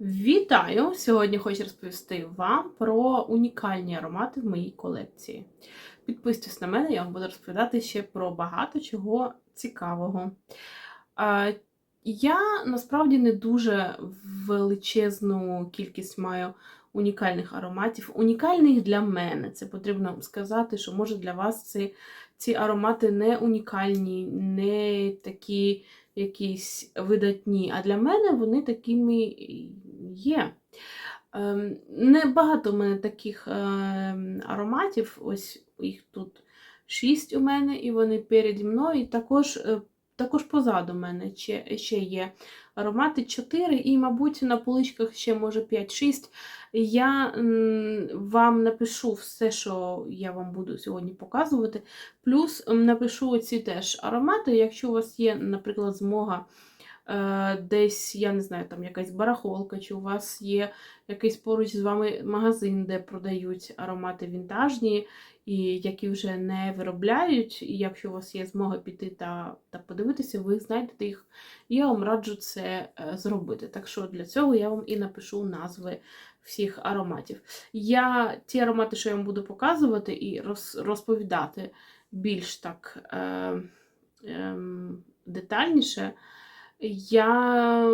Вітаю! Сьогодні хочу розповісти вам про унікальні аромати в моїй колекції. Підписуйтесь на мене, я вам буду розповідати ще про багато чого цікавого. Я насправді не дуже величезну кількість маю унікальних ароматів. Унікальних для мене. Це потрібно сказати, що може для вас це, ці аромати не унікальні, не такі якісь видатні, а для мене вони такими є. Ем, Небагато в мене таких ем, ароматів, ось їх тут шість у мене, і вони переді мною. І також е, також позаду мене ще, ще є аромати 4, і, мабуть, на поличках ще може 5-6. Я вам напишу все, що я вам буду сьогодні показувати. Плюс напишу ці теж аромати, якщо у вас є, наприклад, змога. Е, Десь, я не знаю, там якась барахолка, чи у вас є якийсь поруч з вами магазин, де продають аромати вінтажні, і які вже не виробляють. І якщо у вас є змога піти та, та подивитися, ви знайдете їх. Я вам раджу це е, зробити. Так що для цього я вам і напишу назви всіх ароматів. Я ті аромати, що я вам буду показувати і роз, розповідати більш так е, е, детальніше. Я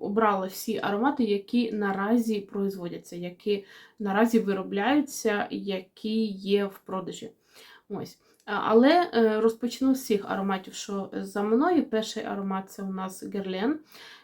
обрала всі аромати, які наразі производяться, які наразі виробляються, які є в продажі. Ось. Але е, розпочну з всіх ароматів, що за мною. Перший аромат це у нас Герлен.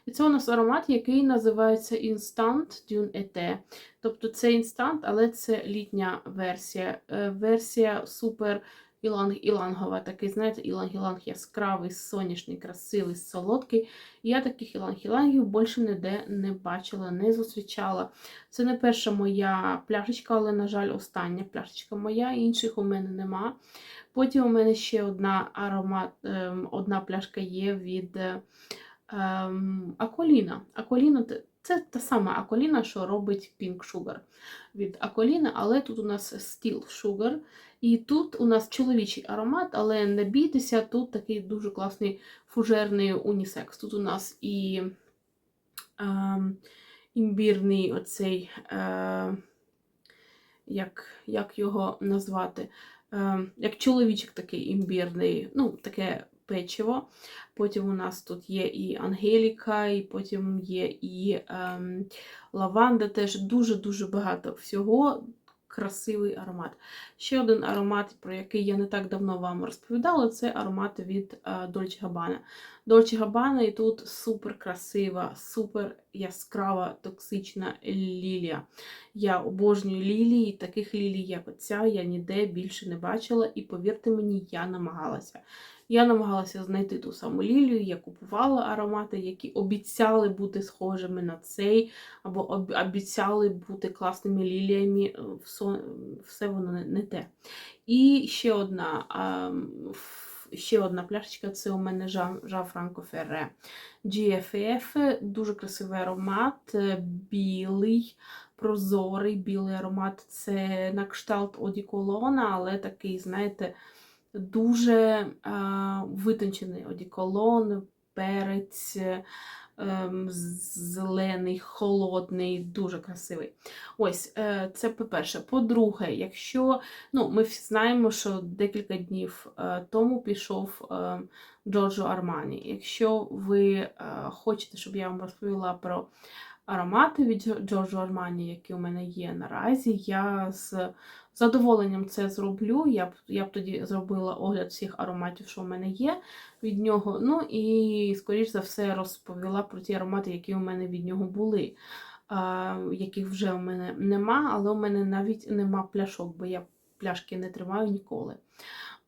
І це у нас аромат, який називається Instant Dune ET. Тобто це інстант, але це літня версія. Е, Версія супер іланг-ілангова. Такий, знаєте, іланг-іланг яскравий, сонячний, красивий, солодкий. І я таких іланг-ілангів більше ніде не бачила, не зустрічала. Це не перша моя пляшечка, але, на жаль, остання пляшечка моя, інших у мене нема. Потім у мене ще одна аромат, ем, одна пляшка є від ем, Аколіна. Аколіна це та сама Аколіна, що робить Pink Sugar від Аколіна, але тут у нас Steel Sugar. І тут у нас чоловічий аромат, але не бійтеся, тут такий дуже класний фужерний унісекс. Тут у нас і ем, імбірний оцей, е, як, як його назвати, е, як чоловічик такий імбірний, ну, таке печиво. Потім у нас тут є і Ангеліка, і потім є і ем, лаванда, теж дуже-дуже багато всього. Красивий аромат. Ще один аромат, про який я не так давно вам розповідала, це аромат від е, Dolce Gabbana. Dolce Gabbana і тут супер красива, супер яскрава, токсична лілія. Я обожнюю лілії, таких лілій, як оця, я ніде більше не бачила, і повірте мені, я намагалася. Я намагалася знайти ту саму лілію, я купувала аромати, які обіцяли бути схожими на цей, або обіцяли бути класними ліліями. е, Все воно не, те. І ще одна, ще одна пляшечка це у мене Жан Франко Ферре. GFF, дуже красивий аромат, е, білий, прозорий білий аромат. Це на кшталт одіколона, але такий, знаєте, дуже а, витончений одіколон, перець. ем, Зелений, холодний, дуже красивий. Ось, е, це по-перше. По-друге, якщо ну, ми знаємо, що декілька днів е, тому пішов е, Джорджо Армані. Якщо ви е, хочете, щоб я вам розповіла про аромати від Джо- Джорджо Армані, які у мене є наразі, я з задоволенням це зроблю. Я б, я б тоді зробила огляд всіх ароматів, що у мене є від нього. Ну і, скоріш за все, розповіла про ті аромати, які у мене від нього були. Яких вже у мене нема, але у мене навіть нема пляшок, бо я пляшки не тримаю ніколи.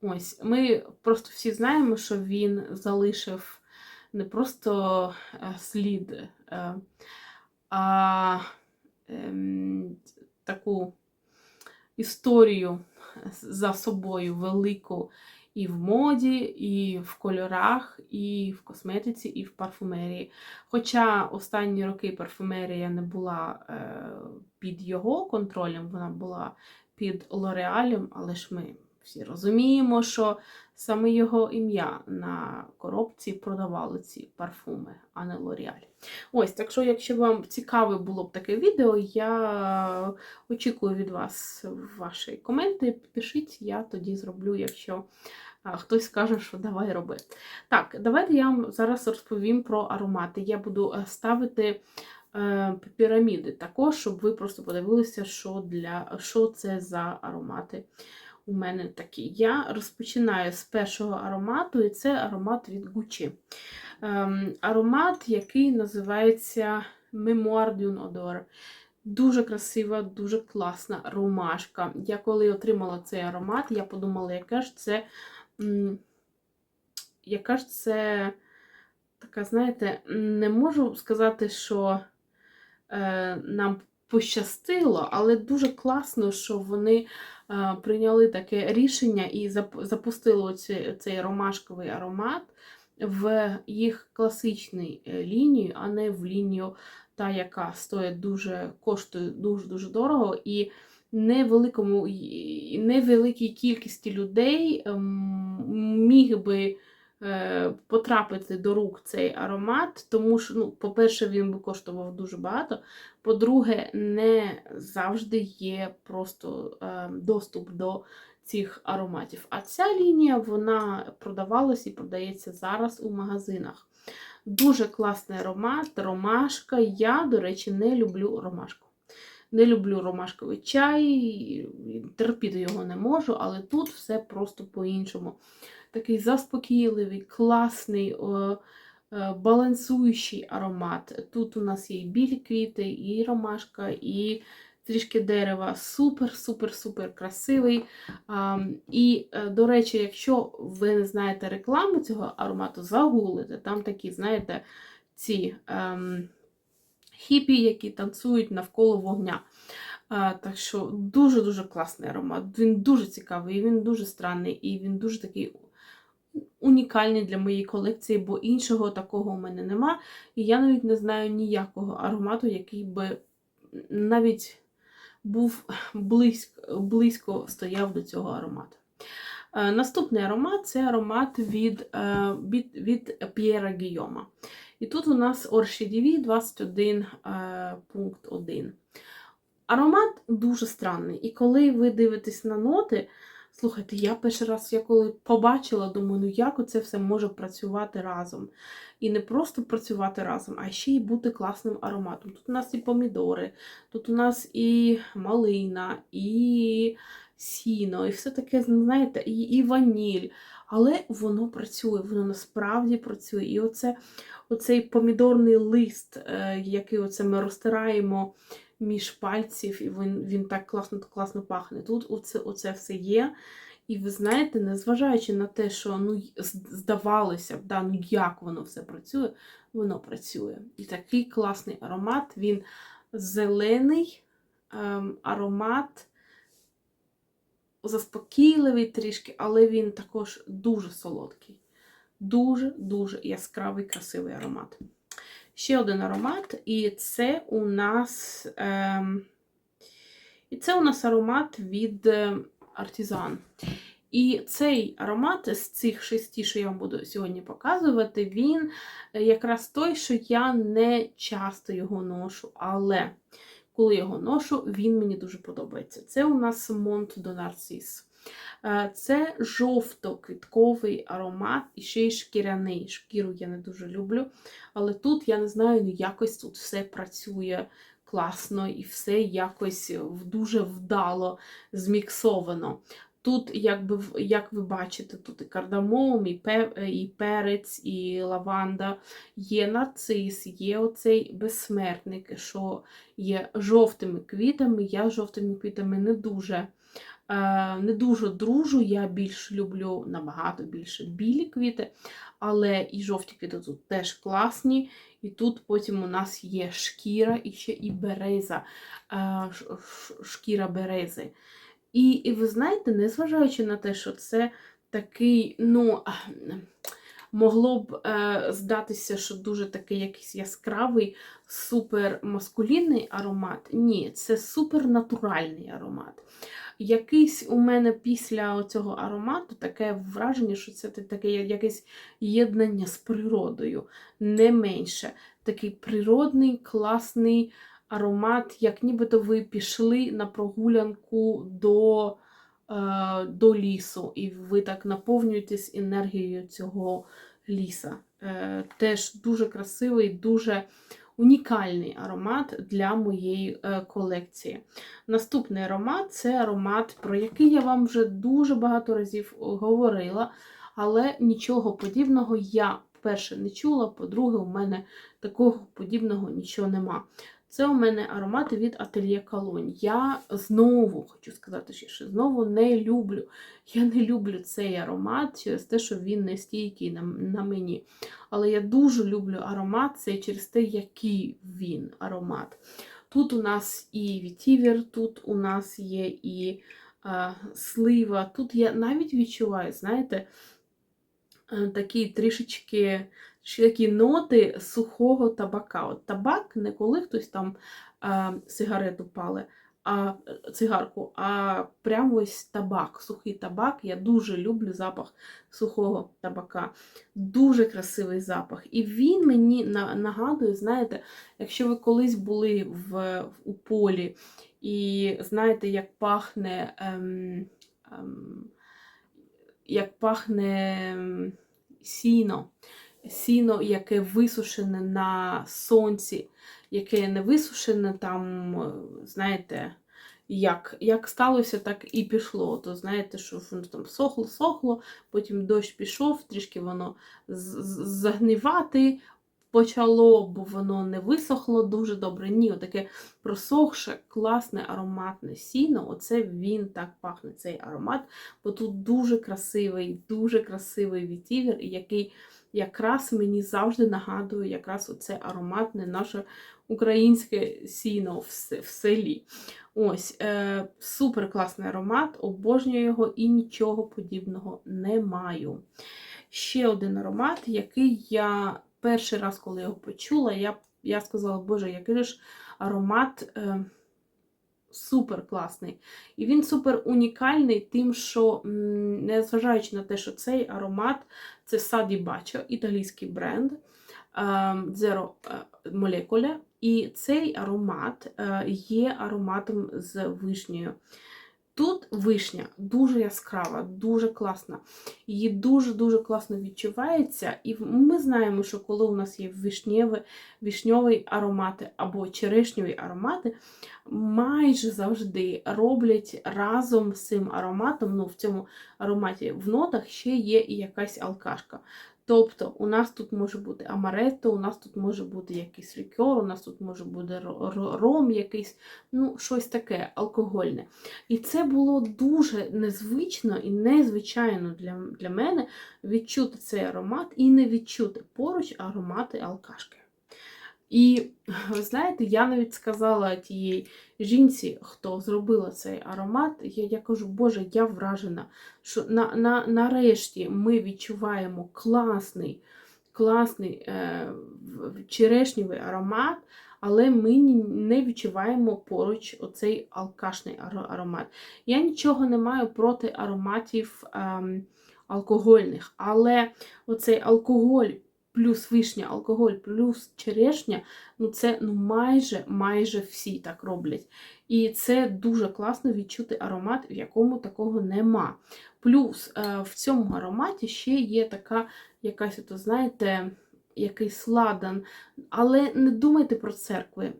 Ось, ми просто всі знаємо, що він залишив не просто е, слід, е, а ем, таку історію за собою велику і в моді, і в кольорах, і в косметиці, і в парфумерії. Хоча останні роки парфумерія не була е, під його контролем, вона була під Лореалем, але ж ми всі розуміємо, що саме його ім'я на коробці продавали ці парфуми, а не L'Oreal. Ось, так що, якщо вам цікаве було б таке відео, я очікую від вас ваші коменти. Пишіть, я тоді зроблю, якщо хтось скаже, що давай роби. Так, давайте я вам зараз розповім про аромати. Я буду е, ставити е, піраміди також, щоб ви просто подивилися, що, для, що це за аромати у мене такі. Я розпочинаю з першого аромату, і це аромат від Gucci. Ем, аромат, який називається Memoir d'une Odeur. Дуже красива, дуже класна ромашка. Я коли отримала цей аромат, я подумала, яка ж це, яка ж це така, знаєте, не можу сказати, що е, нам пощастило, але дуже класно, що вони е, прийняли таке рішення і запустили цей ромашковий аромат в їх класичну е, лінію, а не в лінію, та, яка стоїть дуже, коштує дуже-дуже дорого. І невеликому, невеликій кількості людей ем, міг би потрапити до рук цей аромат, тому що, ну, по-перше, він би коштував дуже багато. По-друге, не завжди є просто е, доступ до цих ароматів. А ця лінія вона продавалась і продається зараз у магазинах. Дуже класний аромат, ромашка. Я, до речі, не люблю ромашку. Не люблю ромашковий чай, терпіти його не можу, але тут все просто по-іншому. Такий заспокійливий, класний, е, балансуючий аромат. Тут у нас є і білі квіти, і ромашка, і трішки дерева. Супер-супер-супер красивий. І, е, до речі, якщо ви не знаєте рекламу цього аромату, загуглите. Там такі, знаєте, ці ем, хіпі, які танцюють навколо вогня. А, так що дуже-дуже класний аромат. Він дуже цікавий, він дуже странний і він дуже такий унікальний для моєї колекції, бо іншого такого у мене нема. І я навіть не знаю ніякого аромату, який би навіть був близько, близько стояв до цього аромату. Е, Наступний аромат це аромат від, е, від, від П'єра Гійома. І тут у нас Оршідіві 21 е, пункт 1. Аромат дуже странний. І коли ви дивитесь на ноти, слухайте, я перший раз, я коли побачила, думаю, ну як оце все може працювати разом. І не просто працювати разом, а ще й бути класним ароматом. Тут у нас і помідори, тут у нас і малина, і сіно, і все таке, знаєте, і, і ваніль. Але воно працює, воно насправді працює. І оце, оцей помідорний лист, е, який оце ми розтираємо між пальців, і він він так класно класно пахне. Тут оце, оце все є. І ви знаєте, незважаючи на те, що ну, здавалося б, да, ну як воно все працює, воно працює. І такий класний аромат, він зелений ем, аромат, заспокійливий трішки, але він також дуже солодкий. Дуже-дуже яскравий, красивий аромат. Ще один аромат, і це у нас ем, і це у нас аромат від Артизан. І цей аромат з цих шести, що я вам буду сьогодні показувати, він якраз той, що я не часто його ношу, але коли його ношу, він мені дуже подобається. Це у нас Монт до Нарцис. Це жовто-квітковий аромат і ще й шкіряний. Шкіру я не дуже люблю. Але тут, я не знаю, ну якось тут все працює класно і все якось дуже вдало зміксовано. Тут, якби, як ви бачите, тут і кардамом, і, пе, і перець, і лаванда, є нарцис, є оцей безсмертник, що є жовтими квітами. Я жовтими квітами не дуже не дуже дружу, я більш люблю набагато більше білі квіти, але і жовті квіти тут теж класні. І тут потім у нас є шкіра і ще і береза, шкіра берези. І, і ви знаєте, незважаючи на те, що це такий, ну, Могло б е, здатися, що дуже такий якийсь яскравий, супермаскулінний аромат. Ні, це супернатуральний аромат. Якийсь у мене після цього аромату таке враження, що це таке якесь єднання з природою, не менше. Такий природний, класний аромат, як нібито ви пішли на прогулянку до до лісу, і ви так наповнюєтесь енергією цього ліса. Е, Теж дуже красивий, дуже унікальний аромат для моєї е, колекції. Наступний аромат це аромат, про який я вам вже дуже багато разів говорила, але нічого подібного я, перше, не чула, по-друге, у мене такого подібного нічого нема. Це у мене аромати від Ательє Колонь. Я знову хочу сказати, що знову не люблю. Я не люблю цей аромат через те, що він не стійкий на, на мені. Але я дуже люблю аромат цей через те, який він аромат. Тут у нас і вітівер, тут у нас є і а, слива. Тут я навіть відчуваю, знаєте, такі трішечки такі ноти сухого табака. От Табак не коли хтось там а, сигарету пале, а цигарку, а прям ось табак, сухий табак. Я дуже люблю запах сухого табака. Дуже красивий запах. І він мені нагадує, знаєте, якщо ви колись були в, у полі і знаєте, як пахне. Ем, ем, як пахне сіно сіно, яке висушене на сонці, яке не висушене там, е, знаєте, як як сталося, так і пішло. То знаєте, що воно там сохло-сохло, потім дощ пішов, трішки воно загнивати почало, бо воно не висохло дуже добре. Ні, отаке просохше, класне ароматне сіно. Оце він так пахне, цей аромат, бо тут дуже красивий, дуже красивий вітівер, який якраз мені завжди нагадує якраз оце ароматне наше українське сіно в селі. Ось, е, супер класний аромат, обожнюю його і нічого подібного не маю. Ще один аромат, який я перший раз, коли його почула, я я сказала, Боже, який ж аромат. Е, супер класний. І він супер унікальний, тим, що, незважаючи на те, що цей аромат це Саді Бачо, італійський бренд Zero Molecule. І цей аромат е, є ароматом з вишнею. Тут вишня дуже яскрава, дуже класна. Її дуже-дуже класно відчувається. І ми знаємо, що коли у нас є вишнєві, вишньові аромати або черешньові аромати, майже завжди роблять разом з цим ароматом, ну в цьому ароматі в нотах ще є і якась алкашка. Тобто у нас тут може бути амаретто, у нас тут може бути якийсь лікер, у нас тут може бути ром якийсь, ну, щось таке алкогольне. І це було дуже незвично і незвичайно для для мене відчути цей аромат і не відчути поруч аромати алкашки. І ви знаєте, я навіть сказала тієї жінці, хто зробила цей аромат, я я кажу, Боже, я вражена, що на, на, нарешті ми відчуваємо класний класний е, черешнівий аромат, але ми не відчуваємо поруч оцей алкашний аромат. Я нічого не маю проти ароматів е, алкогольних, але оцей алкоголь плюс вишня, алкоголь, плюс черешня, ну це ну майже майже всі так роблять. І це дуже класно відчути аромат, в якому такого нема. Плюс е, в цьому ароматі ще є така якась, ото, знаєте, якийсь ладан. Але не думайте про церкви.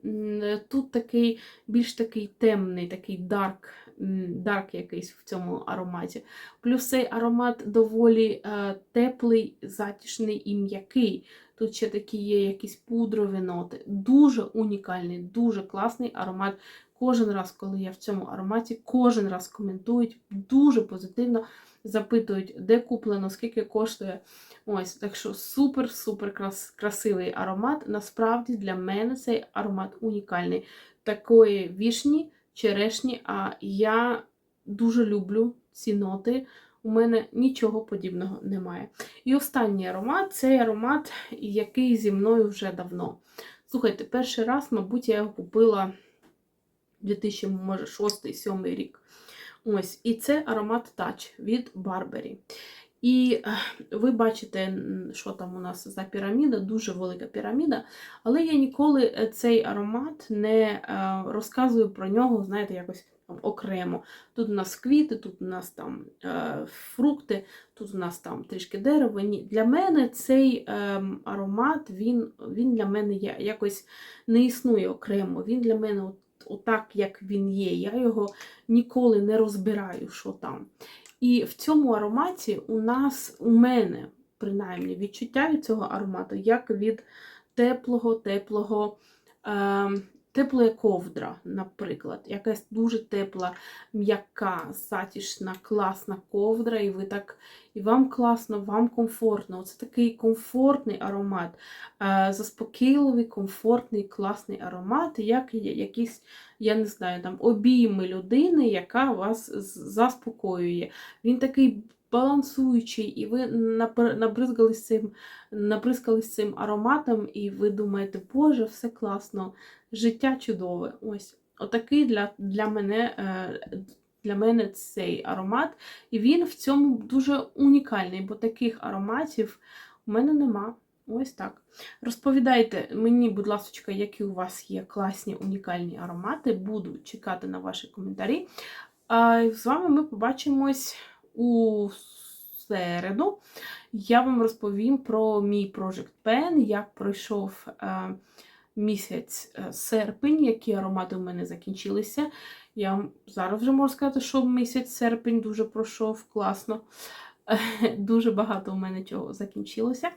Тут такий більш такий темний, такий дарк дарк якийсь в цьому ароматі. Плюс цей аромат доволі е, теплий, затішний і м'який. Тут ще такі є якісь пудрові ноти. Дуже унікальний, дуже класний аромат. Кожен раз, коли я в цьому ароматі, кожен раз коментують дуже позитивно, запитують, де куплено, скільки коштує. Ось, Так що супер-супер крас красивий аромат. Насправді для мене цей аромат унікальний. Такої вішні черешні, а я дуже люблю ці ноти у мене нічого подібного немає. І останній аромат цей аромат, який зі мною вже давно. Слухайте, перший раз, мабуть, я його купила 2006-2007 рік. Ось, І це аромат Touch від Барбері. І ви бачите, що там у нас за піраміда, дуже велика піраміда. Але я ніколи е, цей аромат не е, розказую про нього, знаєте, якось там окремо. Тут у нас квіти, тут у нас там е, фрукти, тут у нас там трішки дерева. Ні. Для мене цей е, аромат, він, він для мене якось не існує окремо. Він для мене от, отак, як він є. Я його ніколи не розбираю, що там. І в цьому ароматі у нас, у мене, принаймні, відчуття від цього аромату, як від теплого, теплого, е, теплої ковдра, наприклад. Якась дуже тепла, м'яка, затішна, класна ковдра, і ви так, і вам класно, вам комфортно. Це такий комфортний аромат, е, заспокійливий, комфортний, класний аромат, як якісь, я не знаю, там обійми людини, яка вас заспокоює. Він такий балансуючий, і ви набризгались цим, набризкались цим ароматом, і ви думаєте, Боже, все класно, життя чудове. Ось. Отакий для, для, мене, е, для мене цей аромат. І він в цьому дуже унікальний, бо таких ароматів у мене нема. Ось так. Розповідайте мені, будь ласка, які у вас є класні унікальні аромати. Буду чекати на ваші коментарі. А з вами ми побачимось у середу. Я вам розповім про мій Project Pen, як пройшов е, місяць е, серпень, які аромати у мене закінчилися. Я вам зараз вже можу сказати, що місяць серпень дуже пройшов класно. Дуже багато у мене чого закінчилося.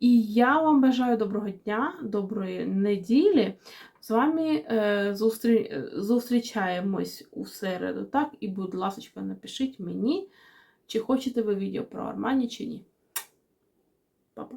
І я вам бажаю доброго дня, доброї неділі. З вами е, зустрі... е, зустрічаємось у середу, так? І, будь ласка, напишіть мені, чи хочете ви відео про Армані, чи ні. Па-па.